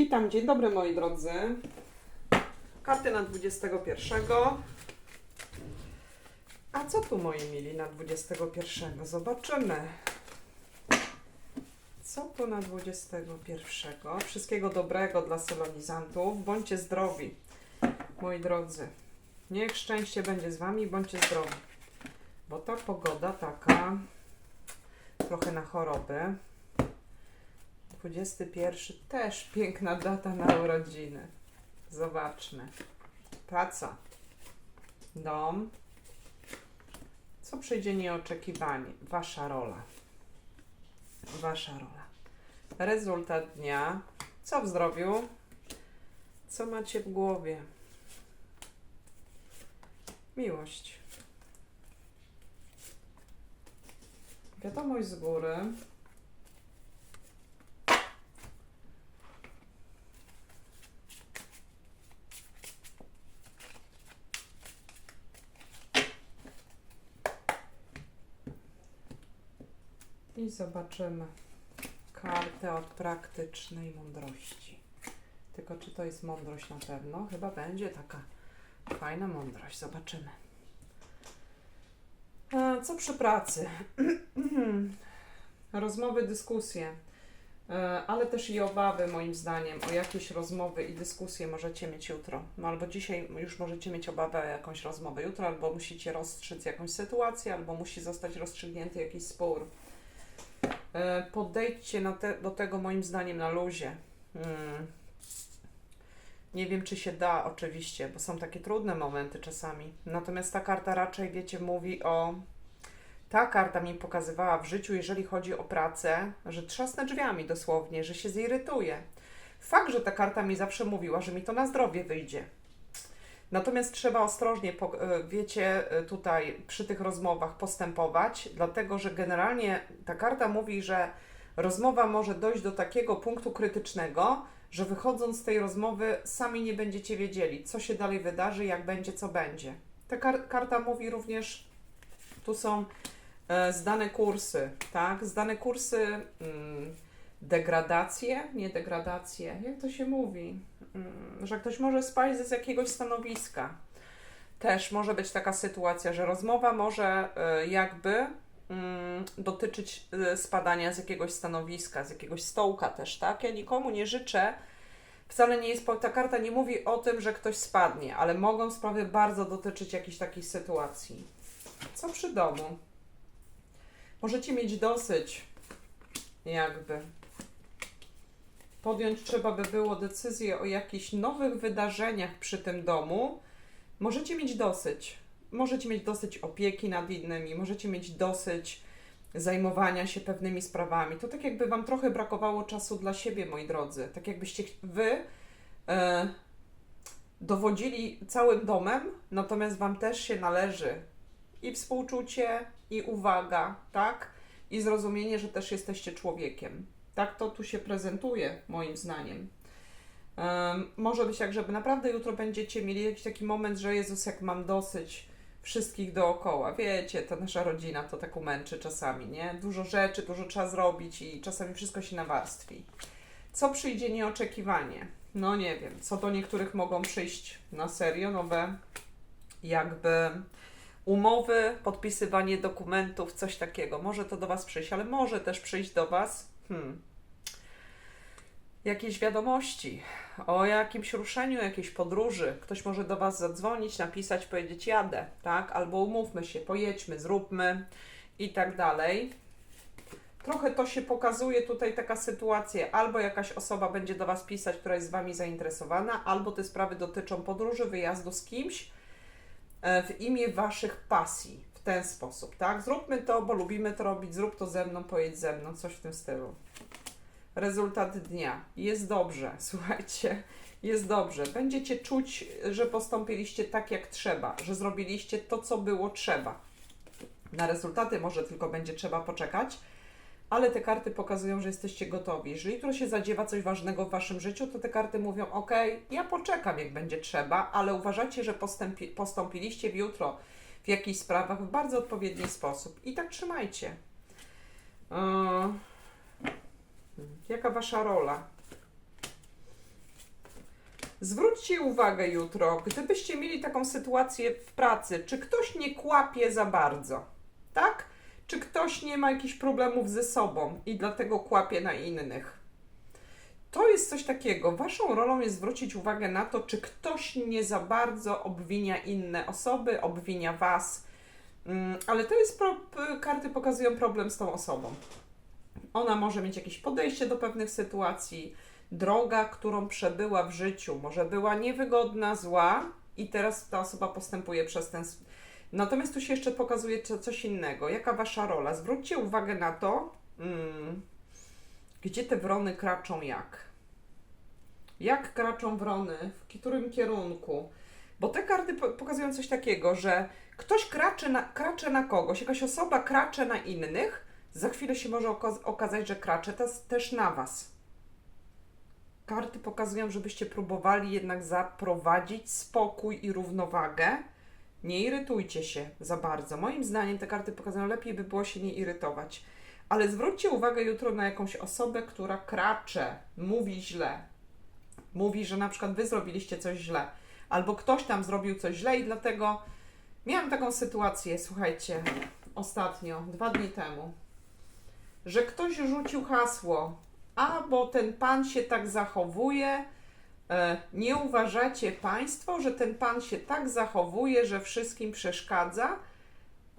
Witam, dzień dobry moi drodzy. Karty na 21. A co tu moi mili na 21? Zobaczymy. Co tu na 21? Wszystkiego dobrego dla solonizantów. Bądźcie zdrowi, moi drodzy. Niech szczęście będzie z Wami, bądźcie zdrowi. Bo ta pogoda taka trochę na choroby. 21 też piękna data na urodziny. Zobaczmy. Praca. Dom. Co przyjdzie nieoczekiwanie? Wasza rola. Wasza rola. Rezultat dnia. Co w zdrowiu? Co macie w głowie? Miłość. Wiadomość z góry. I zobaczymy kartę od praktycznej mądrości. Tylko czy to jest mądrość na pewno? Chyba będzie taka fajna mądrość. Zobaczymy. A, co przy pracy? Rozmowy, dyskusje, E, ale też i obawy, moim zdaniem, o jakieś rozmowy i dyskusje możecie mieć jutro. No albo dzisiaj już możecie mieć obawę o jakąś rozmowę jutro, albo musicie rozstrzyc jakąś sytuację, albo musi zostać rozstrzygnięty jakiś spór. E, Podejdźcie te, do tego moim zdaniem na luzie. Mm. Nie wiem, czy się da, oczywiście, bo są takie trudne momenty czasami. Natomiast ta karta raczej, wiecie, mówi o. Ta karta mi pokazywała w życiu, jeżeli chodzi o pracę, że trzasnę drzwiami dosłownie, że się zirytuję. Fakt, że ta karta mi zawsze mówiła, że mi to na zdrowie wyjdzie. Natomiast trzeba ostrożnie, e, wiecie, e, tutaj przy tych rozmowach postępować, dlatego że generalnie ta karta mówi, że rozmowa może dojść do takiego punktu krytycznego, że wychodząc z tej rozmowy sami nie będziecie wiedzieli, co się dalej wydarzy, jak będzie, co będzie. Ta kar- karta mówi również, tu są e, zdane kursy, tak? Zdane kursy, mm, degradacje, nie degradacje, jak to się mówi? Mm, że ktoś może spaść z jakiegoś stanowiska. Też może być taka sytuacja, że rozmowa może e, jakby mm, dotyczyć e, spadania z jakiegoś stanowiska, z jakiegoś stołka też, tak? Ja nikomu nie życzę. Wcale nie jest, ta karta nie mówi o tym, że ktoś spadnie, ale mogą sprawy bardzo dotyczyć jakichś takich sytuacji. Co przy domu? Możecie mieć dosyć, jakby. Podjąć trzeba by było decyzję o jakichś nowych wydarzeniach przy tym domu. Możecie mieć dosyć. Możecie mieć dosyć opieki nad innymi, możecie mieć dosyć zajmowania się pewnymi sprawami. To tak jakby Wam trochę brakowało czasu dla siebie, moi drodzy. Tak jakbyście Wy e, dowodzili całym domem, natomiast Wam też się należy i współczucie, i uwaga, tak? I zrozumienie, że też jesteście człowiekiem. Tak to tu się prezentuje, moim zdaniem. Em, może być tak, żeby naprawdę jutro będziecie mieli jakiś taki moment, że Jezus, jak mam dosyć wszystkich dookoła. Wiecie, ta nasza rodzina to tak umęczy czasami, nie? Dużo rzeczy, dużo trzeba zrobić i czasami wszystko się nawarstwi. Co przyjdzie nieoczekiwanie? No nie wiem, co do niektórych mogą przyjść na serio nowe jakby umowy, podpisywanie dokumentów, coś takiego. Może to do Was przyjść, ale może też przyjść do Was hmm, jakieś wiadomości o jakimś ruszeniu, jakiejś podróży. Ktoś może do Was zadzwonić, napisać, powiedzieć jadę, tak? Albo umówmy się, pojedźmy, zróbmy i tak dalej. Trochę to się pokazuje tutaj taka sytuacja, albo jakaś osoba będzie do Was pisać, która jest z Wami zainteresowana, albo te sprawy dotyczą podróży, wyjazdu z kimś, e, w imię waszych pasji w ten sposób, tak? Zróbmy to, bo lubimy to robić, zrób to ze mną, pojedź ze mną, coś w tym stylu. Rezultat dnia. Jest dobrze, słuchajcie, jest dobrze. Będziecie czuć, że postąpiliście tak jak trzeba, że zrobiliście to, co było trzeba. Na rezultaty może tylko będzie trzeba poczekać, ale te karty pokazują, że jesteście gotowi. Jeżeli jutro się zadziewa coś ważnego w waszym życiu, to te karty mówią: OK, ja poczekam, jak będzie trzeba, ale uważajcie, że postępi, postąpiliście w jutro w jakichś sprawach w bardzo odpowiedni sposób. I tak trzymajcie. Yy, jaka wasza rola? Zwróćcie uwagę jutro, gdybyście mieli taką sytuację w pracy, czy ktoś nie kłapie za bardzo, tak? Czy ktoś nie ma jakichś problemów ze sobą i dlatego kłapie na innych. To jest coś takiego. Waszą rolą jest zwrócić uwagę na to, czy ktoś nie za bardzo obwinia inne osoby, obwinia was. Mm, Ale to jest pro, karty pokazują problem z tą osobą. Ona może mieć jakieś podejście do pewnych sytuacji, droga, którą przebyła w życiu, może była niewygodna, zła i teraz ta osoba postępuje przez ten. Natomiast tu się jeszcze pokazuje co- coś innego. Jaka wasza rola? Zwróćcie uwagę na to, mm, gdzie te wrony kraczą jak. Jak kraczą wrony, w którym kierunku. Bo te karty po- pokazują coś takiego, że ktoś kracze na, kracze na kogoś, jakaś osoba kracze na innych, za chwilę się może oka- okazać, że kracze też, też na Was. Karty pokazują, żebyście próbowali jednak zaprowadzić spokój i równowagę. Nie irytujcie się za bardzo. Moim zdaniem te karty pokazują, lepiej by było się nie irytować. Ale zwróćcie uwagę jutro na jakąś osobę, która kracze, mówi źle. Mówi, że na przykład wy zrobiliście coś źle, albo ktoś tam zrobił coś źle i dlatego miałam taką sytuację, słuchajcie, ostatnio, dwa dni temu, że ktoś rzucił hasło, a bo ten pan się tak zachowuje, e, nie uważacie Państwo, że ten pan się tak zachowuje, że wszystkim przeszkadza?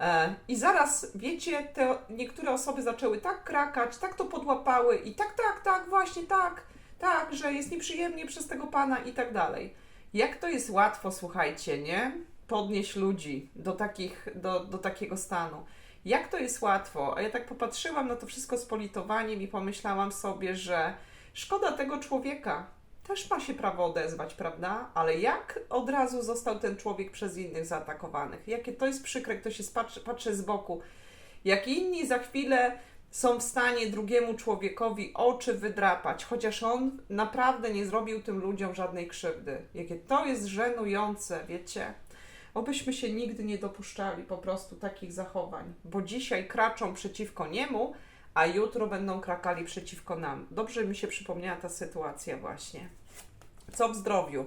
E, I zaraz, wiecie, te niektóre osoby zaczęły tak krakać, tak to podłapały i tak, tak, tak, właśnie tak, tak, że jest nieprzyjemnie przez tego pana i tak dalej. Jak to jest łatwo, słuchajcie, nie? Podnieść ludzi do, takich, do, do takiego stanu. Jak to jest łatwo? A ja tak popatrzyłam na to wszystko z politowaniem i pomyślałam sobie, że szkoda tego człowieka. Też ma się prawo odezwać, prawda? Ale jak od razu został ten człowiek przez innych zaatakowanych? Jakie to jest przykre, kto się patrzy, patrzy z boku. Jak inni za chwilę są w stanie drugiemu człowiekowi oczy wydrapać, chociaż on naprawdę nie zrobił tym ludziom żadnej krzywdy. Jakie to jest żenujące, wiecie? Obyśmy się nigdy nie dopuszczali po prostu takich zachowań, bo dzisiaj kraczą przeciwko niemu, a jutro będą krakali przeciwko nam. Dobrze mi się przypomniała ta sytuacja właśnie. Co w zdrowiu?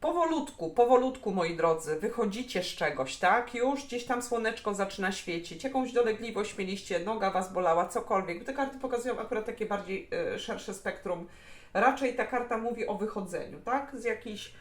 Powolutku, powolutku, moi drodzy, wychodzicie z czegoś, tak? Już gdzieś tam słoneczko zaczyna świecić, jakąś dolegliwość mieliście, noga was bolała, cokolwiek. Te karty pokazują akurat takie bardziej e, szersze spektrum. Raczej ta karta mówi o wychodzeniu, tak? Z jakiejś e,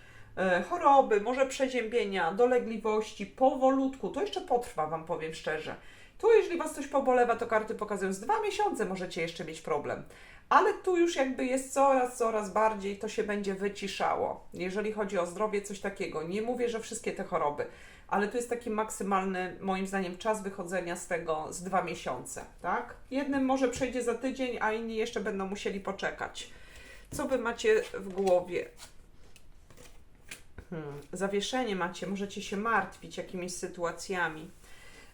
choroby, może przeziębienia, dolegliwości, powolutku. To jeszcze potrwa, Wam powiem szczerze. Tu, jeżeli Was coś pobolewa, to karty pokazują, z dwa miesiące możecie jeszcze mieć problem. Ale tu już jakby jest coraz, coraz bardziej to się będzie wyciszało. Jeżeli chodzi o zdrowie, coś takiego. Nie mówię, że wszystkie te choroby, ale tu jest taki maksymalny, moim zdaniem, czas wychodzenia z tego z dwa miesiące, tak? Jednym może przejdzie za tydzień, a inni jeszcze będą musieli poczekać. Co Wy macie w głowie? Hmm. Zawieszenie macie, możecie się martwić jakimiś sytuacjami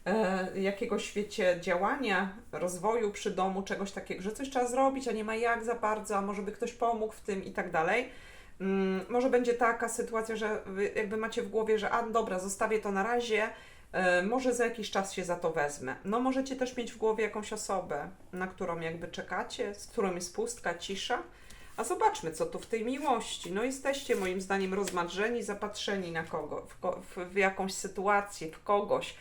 e, jakiegoś, wiecie, działania, rozwoju przy domu, czegoś takiego, że coś trzeba zrobić, a nie ma jak za bardzo, a może by ktoś pomógł w tym i tak dalej. Mm, może będzie taka sytuacja, że jakby macie w głowie, że a dobra, zostawię to na razie, e, może za jakiś czas się za to wezmę. No możecie też mieć w głowie jakąś osobę, na którą jakby czekacie, z którą jest pustka, cisza. A zobaczmy, co tu w tej miłości. No jesteście moim zdaniem rozmadrzeni, zapatrzeni na kogo, w, ko- w, w jakąś sytuację, w kogoś.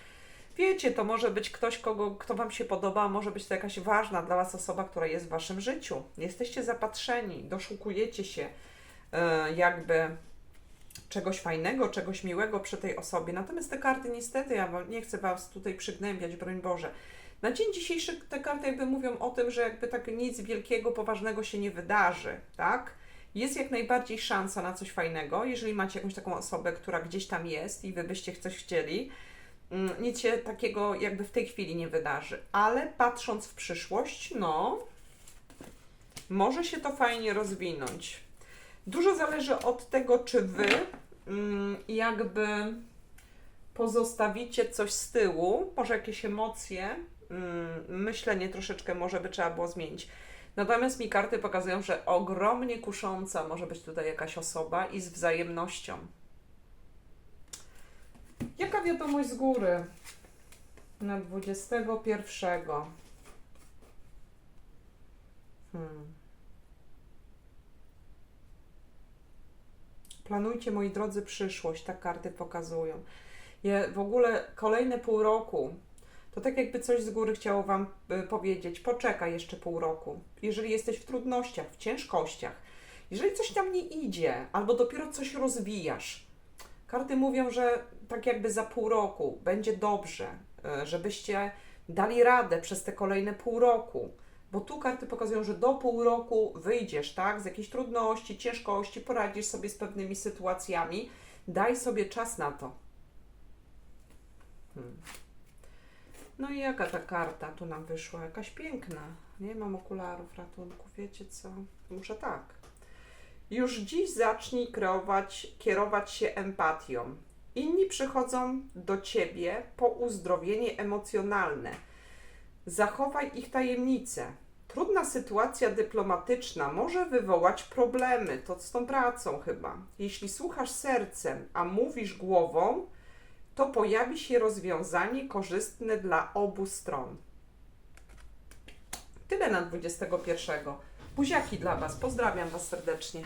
Wiecie, to może być ktoś, kogo, kto Wam się podoba, może być to jakaś ważna dla Was osoba, która jest w Waszym życiu. Jesteście zapatrzeni, doszukujecie się e, jakby czegoś fajnego, czegoś miłego przy tej osobie. Natomiast te karty, niestety, ja nie chcę Was tutaj przygnębiać, broń Boże. Na dzień dzisiejszy te karty jakby mówią o tym, że jakby tak nic wielkiego, poważnego się nie wydarzy, tak? Jest jak najbardziej szansa na coś fajnego, jeżeli macie jakąś taką osobę, która gdzieś tam jest i Wy byście coś chcieli. Mm, Nic się takiego jakby w tej chwili nie wydarzy, ale patrząc w przyszłość, no, może się to fajnie rozwinąć. Dużo zależy od tego, czy wy mm, jakby pozostawicie coś z tyłu, może jakieś emocje, myślenie troszeczkę może by trzeba było zmienić. Natomiast mi karty pokazują, że ogromnie kusząca może być tutaj jakaś osoba i z wzajemnością. Jaka wiadomość z góry na 21? Hmm. Planujcie, moi drodzy, przyszłość, tak karty pokazują. Je, w ogóle kolejne pół roku, to tak jakby coś z góry chciało Wam y, powiedzieć, poczekaj jeszcze pół roku. Jeżeli jesteś w trudnościach, w ciężkościach, jeżeli coś tam nie idzie, albo dopiero coś rozwijasz, karty mówią, że tak jakby za pół roku będzie dobrze, y, żebyście dali radę przez te kolejne pół roku. Bo tu karty pokazują, że do pół roku wyjdziesz, tak, z jakiejś trudności, ciężkości, poradzisz sobie z pewnymi sytuacjami. Daj sobie czas na to. Hmm. No i jaka ta karta tu nam wyszła? Jakaś piękna. Nie mam okularów ratunku, wiecie co? Muszę tak. Już dziś zacznij kreować, kierować się empatią. Inni przychodzą do ciebie po uzdrowienie emocjonalne. Zachowaj ich tajemnicę. Trudna sytuacja dyplomatyczna może wywołać problemy, to z tą pracą chyba. Jeśli słuchasz sercem, a mówisz głową, to pojawi się rozwiązanie korzystne dla obu stron. Tyle na 21. Buziaki dla Was. Pozdrawiam Was serdecznie.